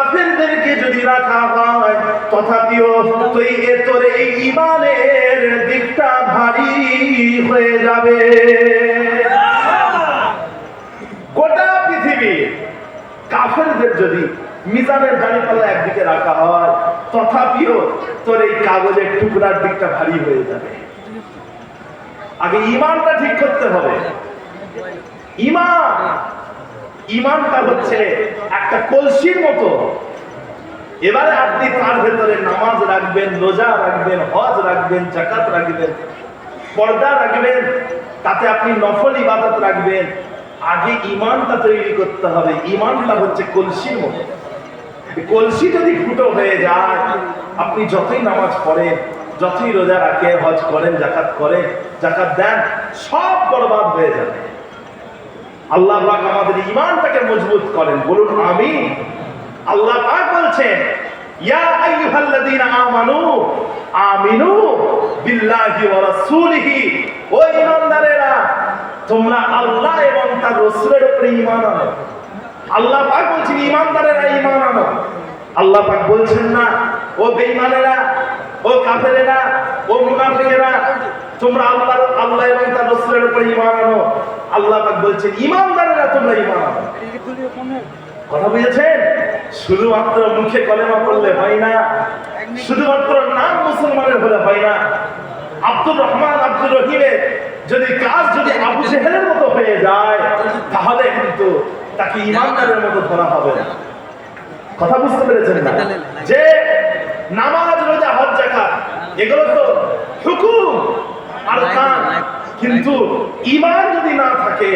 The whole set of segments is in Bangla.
কাফেরদেরকে যদি রাখা হয়, তথাপিও তুই এ তোর এই ইমানের দিকটা ভারী হয়ে যাবে। গোটা পৃথিবী কাফেরদের যদি মিজানের দাড়ি পাল্লা একদিকে রাখা হয়, তথাপিও তোর এই কাগজের টুকরার দিকটা ভারী হয়ে যাবে। আগে ইমানটা ঠিক করতে হবে। ইমান ইমানটা হচ্ছে একটা কলসির মতো। এবারে আপনি তার ভেতরে নামাজ রাখবেন, রোজা রাখবেন, হজ রাখবেন জাকাত রাখবেন, পর্দা রাখবেন, তাতে আপনি নফল ইবাদত রাখবেন। আগে ইমানটা তৈরি করতে হবে। ইমানটা হচ্ছে কলসির মতো। কলসি যদি ফুটো হয়ে যায়, আপনি যতই নামাজ পড়েন, যতই রোজা রাখেন, হজ করেন জাকাত করেন জাকাত দেন, সব বরবাদ হয়ে যাবে। আল্লাহ পাক আমাদের ইমানটাকে মজবুত করেন। বলুন আমি আল্লাহ পাক বলছেন, ইয়া আইয়ুহাল্লাযীনা আমানু, আমিনু বিল্লাহি ওয়া রাসূলিহি। ও ঈমানদারেরা, তোমরা আল্লাহ এবং তার রাসূলের উপরে ঈমান আনো। আল্লাহ পাক বলছেন, ঈমানদারেরা, ঈমান আনো। আল্লাহ পাক বলছেন না, ও বেঈমানেরা ও কাফেরেরা, ও মুনাফিকেরা, তোমরা আল্লাহ আল্লাহ এবং তার রাসূলের উপরে ঈমান আনো। আল্লাহ পাক বলছেন, ঈমানদারেরা, তোমরা ঈমান আনো। কথা বুঝেছেন? শুধুমাত্র মুখে কলেমা পড়লে হয় না, শুধুমাত্র নাম মুসলমানের হলে হয় না। আব্দুর রহমান আব্দুর রহিমের যদি কাজ যদি আবু জেহেলের মতো হয়ে যায়, তাহলে কিন্তু তাকে ইমানদারের মতো ধরা হবে না। কথা বুঝতে পেরেছেন না? যে নামাজ, রোজা হজ এগুলো তো হুকুম আর কান কিন্তু ইমান যদি না থাকে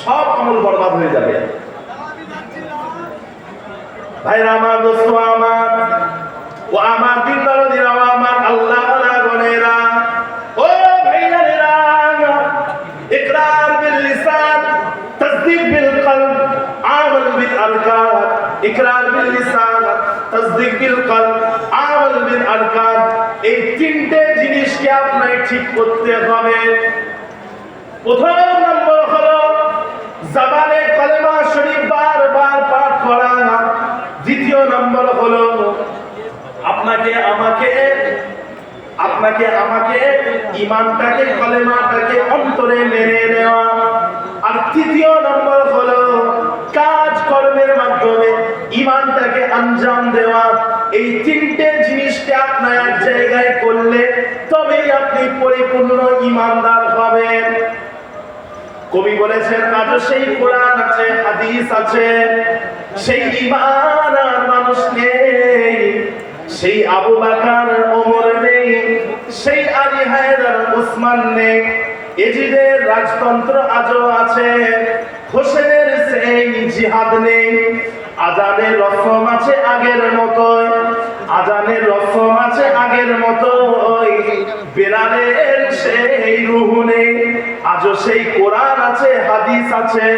সব আমল বরবাদ হয়ে যাবে। ভাইরা আমার দোস্ত আমার ও আমার দিন আমার আল্লাহ গনেরা ও ভাইয়ারেরা ইকরার বিল লিসান তাসদীক বিল কলব আমল বিল আরকান। ইকরার বিল লিসান তাসদীক বিল কলব আমল বিল আরকান। এই তিনটে জিনিসকে আপনাকে ঠিক করতে হবে। প্রথম নম্বর হলো, জবানে কলেমা শরীফ বারবার পাঠ করা দ্বিতীয় নম্বর হলো, আপনাকে আমাকে আপনাকে আমাকে ইমানটাকে, কলেমাটাকে অন্তরে মেনে নেওয়া। আর তৃতীয় নম্বর হলো কাজ কর্মের মাধ্যমে ইমানটাকে আঞ্জাম দেওয়া, এই তিনটে জিনিসকে আপনার এক জায়গায় করলে তবেই আপনি পরিপূর্ণ ইমানদার হবেন। কবি বলেছেন, আজও সেই কোরআন আছে, হাদিস আছে, সেই ইমান আর মানুষ নেই, সেই আবু বাকার, ওমর নেই, সেই আলী হায়দার, ওসমান নেই, এজিদের রাজতন্ত্র আজও আছে, হোসেনের সেই জিহাদ নেই আজানের রসম আছে আগের মতোই। আজানের রসম আছে আগের মতোই। বেলালের সেই রুহ নেই আজও সেই কোরআন আছে, হাদিস আছে।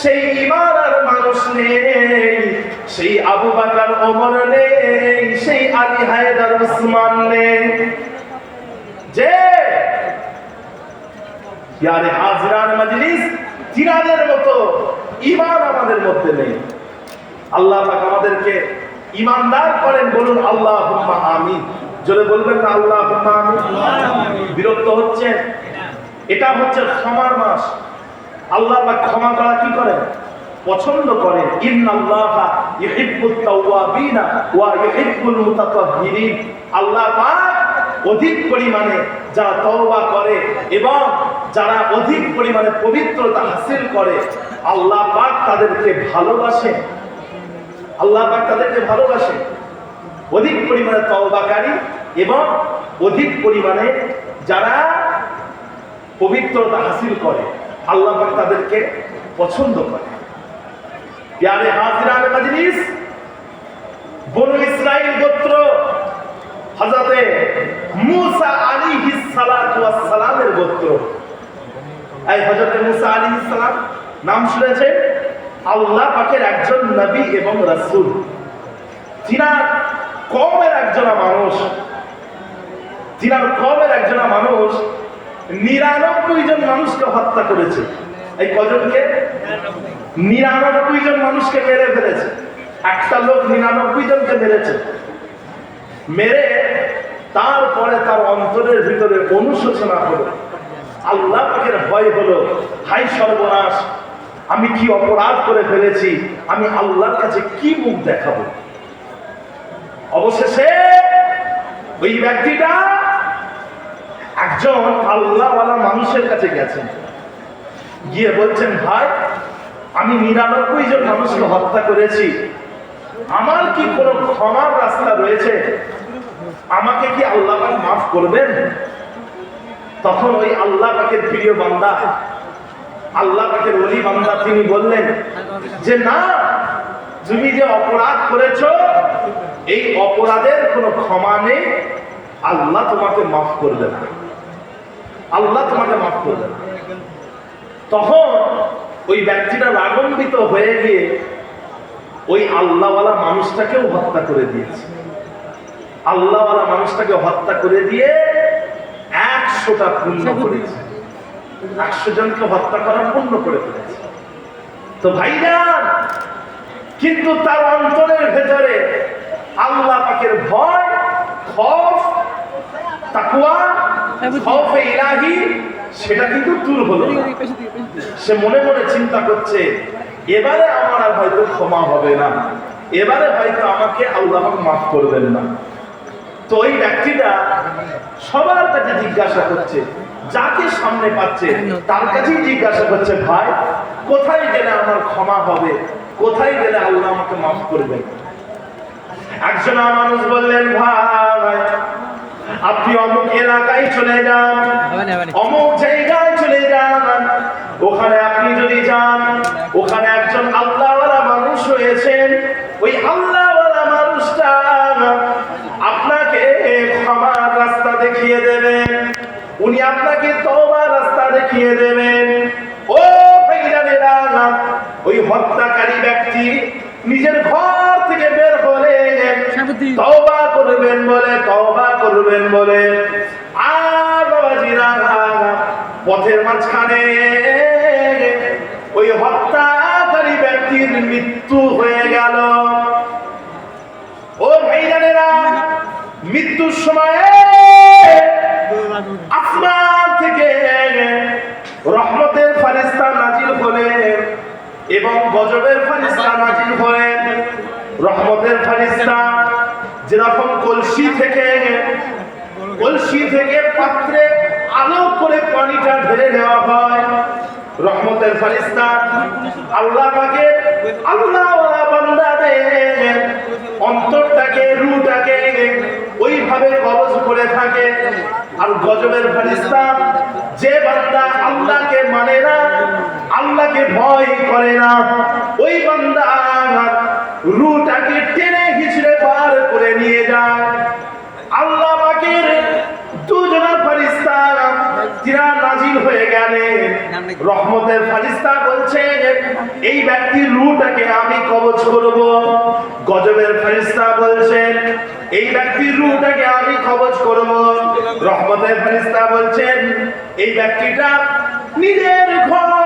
সেই ইমান আর মানুষ নেই, সেই আবু বাকার, ওমর নেই, সেই আলী হায়দার, উসমান নেই। যে ইয়ারে হাজরান মজলিস মতো ইমান আমাদের মধ্যে নেই। আল্লাহ পাক আমাদেরকে ইমানদার করেন বলুন আল্লাহ আমিন। জোরে বলবেন না আল্লাহ আমিন? বিরক্ত হচ্ছে? এটা হচ্ছে ক্ষমার মাস। আল্লাহ পাক ক্ষমা করা কি করেন? পছন্দ করেন। ইন্নাল্লাহা ইউহিব্বুত তাওয়াবিনা ওয়া আল্লাহ পাক অধিক পরিমাণে যারা তওবা করে এবং যারা অধিক পরিমাণে পবিত্রতা হাসিল করে, আল্লাহ পাক তাদেরকে ভালোবাসে। আল্লাহ পাক তাদেরকে ভালোবাসে। অধিক পরিমাণে তওবাকারী এবং অধিক পরিমাণে যারা পবিত্রতা হাসিল করে, আল্লাহ পাক তাদেরকে পছন্দ করে। প্যারে হাজিরান মজলিস, বনু ইসরাইল গোত্র হযরতে মুসা আলাইহিস সালাতু সালামের গোত্র। এই হযরতে মুসা আলাইহিস সালাম, নাম শুনেছেন? আল্লাহ পাকের একজন নবী এবং রাসূল। তিনার কমের একজনা মানুষ। তিনার কমের একজনা মানুষ নিরানব্বই জন মানুষকে হত্যা করেছে। এই কজনকে? নিরানব্বই জন মানুষকে মেরে ফেলেছে। একটা লোক নিরানব্বই জনকে মেরেছে। মেরে তারপরে তার অন্তরের ভিতরে অনুশোচনা হলো। আল্লাহ পাকের ভয় হলো হাই সর্বনাশ আমি কি অপরাধ করে ফেলেছি? আমি আল্লাহর কাছে কি মুখ দেখাবো? অবশেষে ওই ব্যক্তিটা একজন আল্লাহওয়ালা মানুষের কাছে গেছেন। গিয়ে বলছেন, ভাই, আমি নিরানব্বই জন মানুষকে হত্যা করেছি। আমার কি কোনো ক্ষমার রাস্তা রয়েছে? আমাকে কি আল্লাহ মাফ করবেন? তখন ওই আল্লাহ পাকের প্রিয় বান্দা আল্লাহ অলি বান্দা তিনি বললেন যে, না, তুমি যে অপরাধ করেছ, এই অপরাধের কোনো ক্ষমা নেই। আল্লাহ তোমাকে মাফ করবে না। আল্লাহ তোমাকে মাফ করবে না। তখন ওই ব্যক্তিটা রাগম্বিত হয়ে গিয়ে ওই আল্লাহওয়ালা মানুষটাকেও হত্যা করে দিয়েছে। আল্লাহওয়ালা মানুষটাকে হত্যা করে দিয়ে একশোটা পূর্ণ করেছে। একশো জনকে হত্যা করা পূর্ণ করে ফেলেছে। তো ভাইজান কিন্তু তার অন্তরের ভেতরে আল্লাহ পাকের ভয়, খফ তাকুয়া খফে ইলাহি, সেটা কিন্তু দূর হলো সে মনে মনে চিন্তা করছে, এবারে আমার আর হয়তো ক্ষমা হবে না। এবারে হয়তো আমাকে আল্লাহ মাফ করবেন না। তো ওই ব্যক্তিটা সবার কাছে জিজ্ঞাসা করছে যাকে সামনে পাচ্ছে তার কাছেই জিজ্ঞাসা করছে ভাই কোথায় গেলে আমার ক্ষমা হবে? কোথায় গেলে আল্লাহ আমাকে মাফ করবেন? একজন মানুষ বললেন ভাই আপনি অমুক এলাকায় চলে যান। অমুক জায়গায় চলে যান। ওখানে আপনি যদি যান উনি আপনাকে তওবার রাস্তা দেখিয়ে দেবেন। ও ভাইজানেরা ওই হত্যাকারী ব্যক্তি নিজের ঘর থেকে বের হলে। তওবা করবেন বলে তওবা করবেন বলে। আর বাবাজিরা পথের মাঝখানে ওই হত্যাকারী ব্যক্তির মৃত্যু হয়ে গেল। ও ভাইজানেরা মৃত্যুর সময়ে আসমান থেকে রহমতের ফারিস্তা নাজিল হলেন এবং গজবের ফারিস্তা নাজিল হলেন রহমতের ফারিস্তা যেরকম কলসি থেকে কলসি থেকে পাত্রে আলো করে পানিটা ঢেলে নেওয়া হয়, রহমতের ফারিস্তা আল্লাহ পাকে আল্লাহ ওয়ালা বান্দাদের অন্তরটাকে রুটাকে ওইভাবে কবজ করে থাকে। আর গজবের ফারিস্তা যে বান্দা আল্লাহকে মানে না আল্লাহকে ভয় করে না। ওই বান্দা রুটাকে টেনে হিচড়ে পার করে নিয়ে যায়। আল্লাহ পাকের দুজনের ফারিস্তা তিরা নাজিল হয়ে গেলেন রহমতের ফারিস্তা বলছেন এই ব্যক্তির রুটাকে আমি কবজ করব। গজবের ফারিস্তা বলছেন এই ব্যক্তির রুটাকে আমি কবজ করব। রহমতের ফারিস্তা বলছেন, এই ব্যক্তিটা নিজের ঘর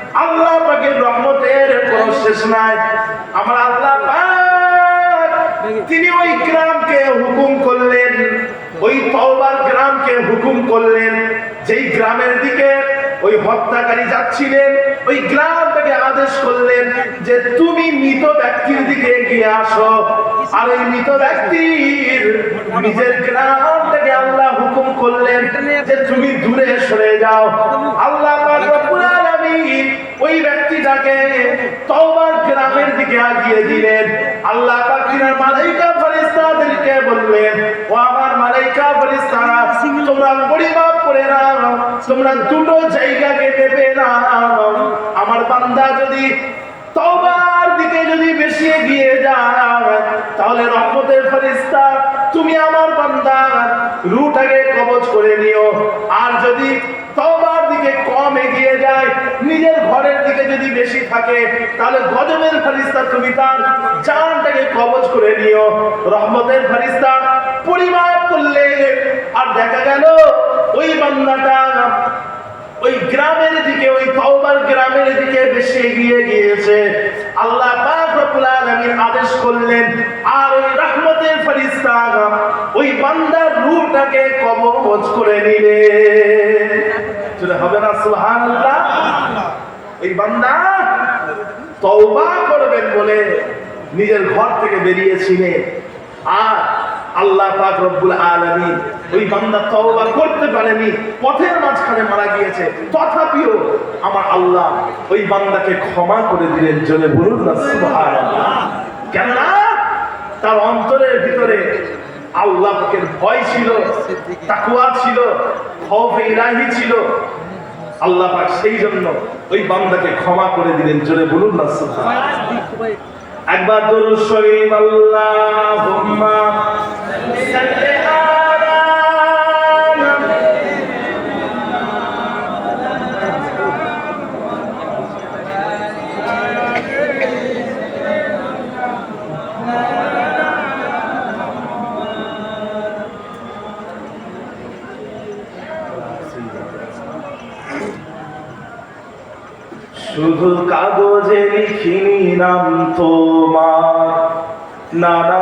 আল্লাহ পাকের রহমতের কোনো শেষ নাই। আমার আল্লাহ তিনি ওই গ্রামকে হুকুম করলেন, ওই তওবার গ্রামকে হুকুম করলেন, যেই গ্রামের দিকে ওই হত্যাকারী যাচ্ছিলেন, ওই গ্রাম থেকে আদেশ করলেন যে তুমি মৃত ব্যক্তির দিকে গিয়ে আসো। আর ওই মৃত ব্যক্তির নিজের গ্রাম থেকে আল্লাহ হুকুম করলেন যে তুমি দূরে সরে যাও। আল্লাহ ওই ব্যক্তিটাকে তওবার গ্রামের দিকে আগিয়ে দিলেন। আল্লাহ পাক মালাইকা ফেরেশতাদেরকে বললেন, ও আমার মালাইকা ফেরেশতারা, তোমরা পরিমাপ করে নাও, তোমরা দুটো জায়গাকে মেপে নাও। আমার বান্দা যদি তওবার দিকে যদি বেশি এগিয়ে যায়, তাহলে রহমতের ফেরেশতা, তুমি আমার বান্দা রুটাকে কবজ করে নিও। আর যদি তওবার দিকে কম এগিয়ে যায় নিজের ঘরের দিকে যদি বেশি থাকে, তাহলে গজবের ফেরেশতা তুমি তার জানটাকে কবজ করে নিও। রহমতের ফেরেশতা পরিমাপ করলে আর দেখা গেল ওই বান্দাটা ওই গ্রামের দিকে, ওই তওবার গ্রামের দিকে বেশি এগিয়ে গিয়েছে। আল্লাহ পাক রব্বুল আলামিন আদেশ করলেন, আর ওই রহমতের ফেরেশতা ওই বান্দার রূহটাকে কবজ করে সেটা হবে না, সুবহানাল্লাহ? এই বান্দা তওবা করবেন বলে নিজের ঘর থেকে বেরিয়েছিলেন। আর আল্লাহ পাক রব্বুল আলামিন ওই বান্দা তওবা করতে পারেনি, পথের মাঝখানে মারা গিয়েছে। তথাপিও আমার আল্লাহ ওই বান্দাকে ক্ষমা করে দিলেন জলে বলুন না, সুবহানাল্লাহ। কেননা তার অন্তরের ভিতরে আল্লাহ পাকের ভয় ছিল তাকুয়া ছিল, খৌফ ইলাহি ছিল আল্লাহ পাক সেই জন্য ওই বান্দাকে ক্ষমা করে দিলেন। জোরে বলুন না একবার দরুদ শরীফ, আল্লাহুম্মা না না